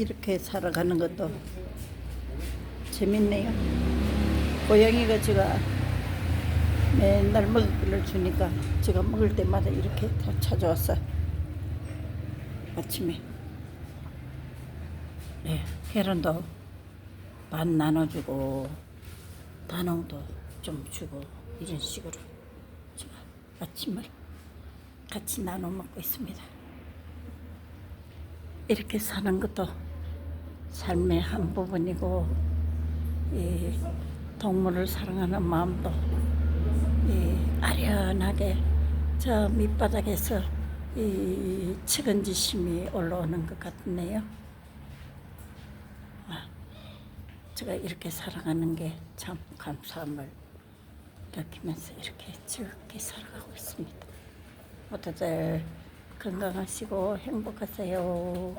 이렇게 살아가는 것도 재밌네요. 고양이가 제가 맨날 먹을 걸 주니까 제가 먹을 때마다 이렇게 다 찾아왔어요. 아침에. 네, 계란도 반 나눠주고 단홍도 좀 주고 이런 식으로 제가 아침을 같이 나눠 먹고 있습니다. 이렇게 사는 것도 삶의 한 부분이고 이 동물을 사랑하는 마음도 이 아련하게 저 밑바닥에서 이 측은지심이 올라오는 것 같네요. 아, 제가 이렇게 살아가는 게 참 감사함을 느끼면서 이렇게 즐겁게 살아가고 있습니다. 모두들 건강하시고 행복하세요.